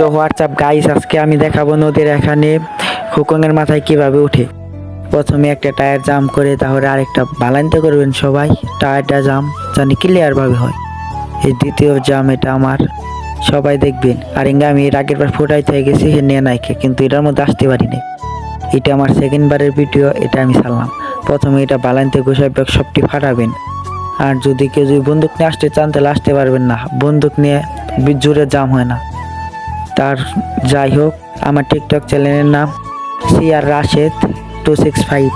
তো WhatsApp guys আজকে আমি দেখাবো নদীর এখানে হুকংয়ের মাথায় কীভাবে উঠে। প্রথমে একটা টায়ার জাম করে তাহলে আরেকটা বালাইনতে করবেন সবাই। টায়ারটা জাম জানি ক্লিয়ার ভাবে হয়। এই দ্বিতীয় জাম এটা আমার। সবাই দেখবেন। আর ইঙ্গা আমি এর আগের বার ফোটাইতে গেছি হে নিয়ে নাইকে, কিন্তু এটার মধ্যে আসতে পারিনি। এটা আমার সেকেন্ড বারের ভিডিও এটা আমি ছাড়লাম। প্রথমে এটা বালাইনতে গোসাই ব্যাগ সবটি ফাটাবেন। আর যদি কেউ, যদি বন্দুক নিয়ে আসতে চান, তাহলে আসতে পারবেন না। বন্দুক নিয়ে জোরে জাম হয় না। তার যাই হোক, আমার টিকটক চ্যানেলের নাম CR Rashed two six five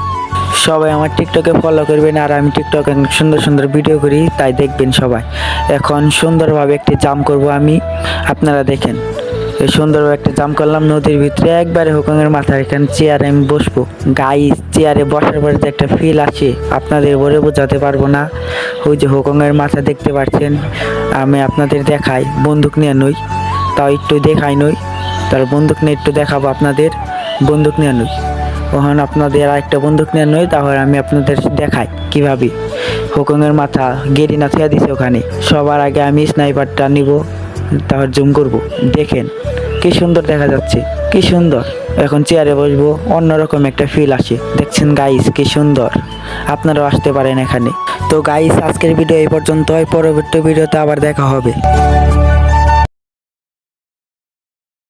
সবাই আমার টিকটকে ফলো করবেন আর আমি টিকটকে সুন্দর সুন্দর ভিডিও করি, তাই দেখবেন সবাই। এখন সুন্দরভাবে একটি জাম করব আমি, আপনারা দেখেন। এই সুন্দরভাবে একটা জাম করলাম, নদীর ভিতরে একবারে হুকমের মাথায় এখানে চেয়ারে আমি বসবো। গাই চেয়ারে বসার পরে যে একটা ফিল আসে, আপনাদের বলে বোঝাতে পারব না। ওই যে হুকমের মাথা দেখতে পাচ্ছেন আমি আপনাদের দেখাই, বন্দুক নিয়ে নই। তাও একটু দেখাই নই। তার বন্দুক নিয়ে একটু দেখাবো আপনাদের। বন্দুক নিয়ে নই। ওখানে আপনাদের আর একটা বন্দুক নিয়ে নই, তাহলে আমি আপনাদের দেখাই কীভাবে। হুকুমের মাথা গেরি না থিয়া দিছে ওখানে। সবার আগে আমি স্নাইপারটা নিব তাহলে জুম করব। দেখেন, কি সুন্দর দেখা যাচ্ছে, কি সুন্দর। এখন চেয়ারে বসবো, অন্যরকম একটা ফিল আসে। দেখছেন গাইস কি সুন্দর। আপনারাও আসতে পারেন এখানে। তো গাইস আজকের ভিডিও এই পর্যন্ত হয় পরবর্তী ভিডিওতে আবার দেখা হবে।